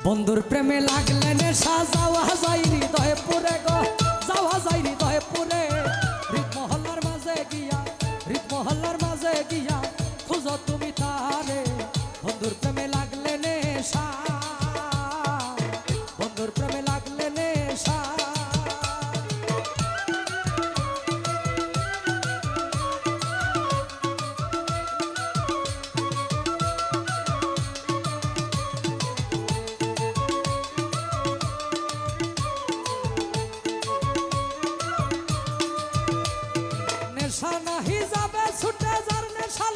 বন্ধুর প্রেমে লাগলেন নেশা যাওয়া হৃদয় পুরে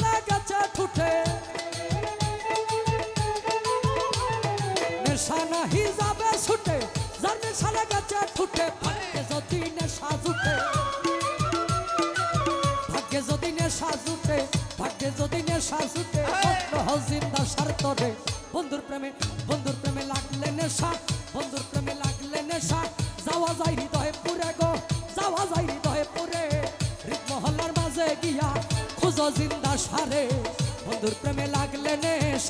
লেগেছে ঠুটে নেশা নাহি যাবে ছুটে যার নেশা লেগেছে ঠুটে ভাগ্যে যদি নেশা জুটে। ভাগ্যে যদি নেশা জুটে ভাগ্যে যদি নেশা জুটে জিন্দা স্বার্থ বন্ধুর প্রেমে বন্ধুর প্রেমে লাগলে নেশা বন্ধুর প্রেমে লাগলে নেশা যাওয়া যায় হৃদয়ে পুরে গো।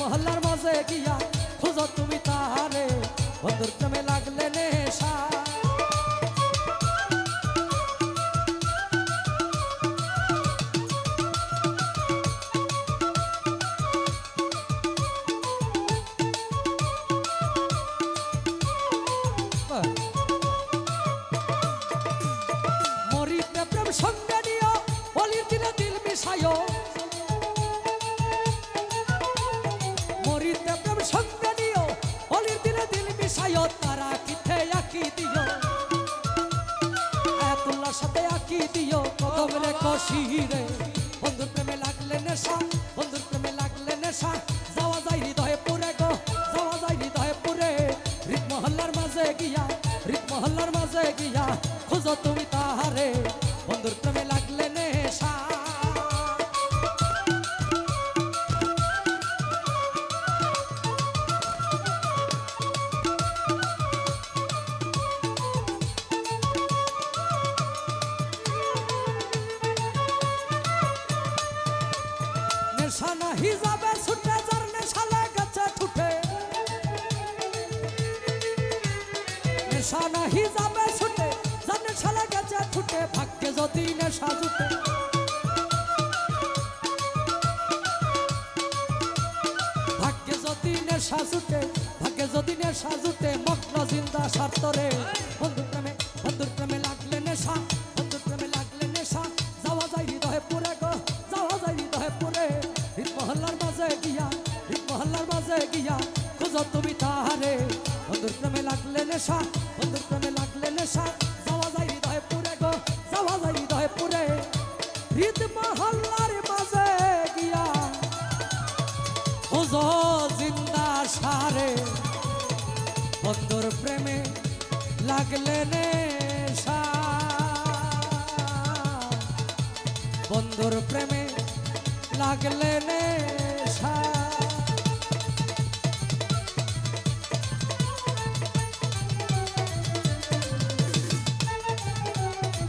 মহল্লার মাঝে গিয়া খুঁজো তুমি তাহারে বন্ধুর প্রেমে লাগলে নেশা। মরিতে মিশাইও তারা কিথে আঁকি দিও। আয়াতুল্লাহর সাথে আঁকি দিও, কদম রে কশিরে বন্ধুর প্রেমে লাগলে নেশা, বন্ধুর প্রেমে লাগলে নেশা। যাওয়া যায় হৃদয়ে পুরে গো, যাওয়া যায় হৃদয়ে পুরে হৃদ মহল্লার মাঝে গিয়া হৃদ মহল্লার মাঝে গিয়া, খুঁজো তুমি নেশা নাহি যাবে ছুটে, জানে নেশা গেছে ছুটে ভাগ্যে যদি নেশা জুটে। ভাগ্যে যদি নেশা জুটে ভাগ্যে যদি নেশা জুটে মগ্ন জিন্দা স্বার্থরে বন্ধুর প্রেমে বন্ধুর প্রেমে লাগলে নেশা। নেশা বন্ধুর প্রেমে লাগলে নেশা। যাওয়া যায় হৃদয়ে পুরে গো, যাওয়া যায় হৃদয়ে পুরে হৃদ মহল্লার মাঝে গিয়া জিন্দা সারে। বন্ধুর প্রেমে লাগলে নেশা। বন্ধুর প্রেমে লাগলে নেশা।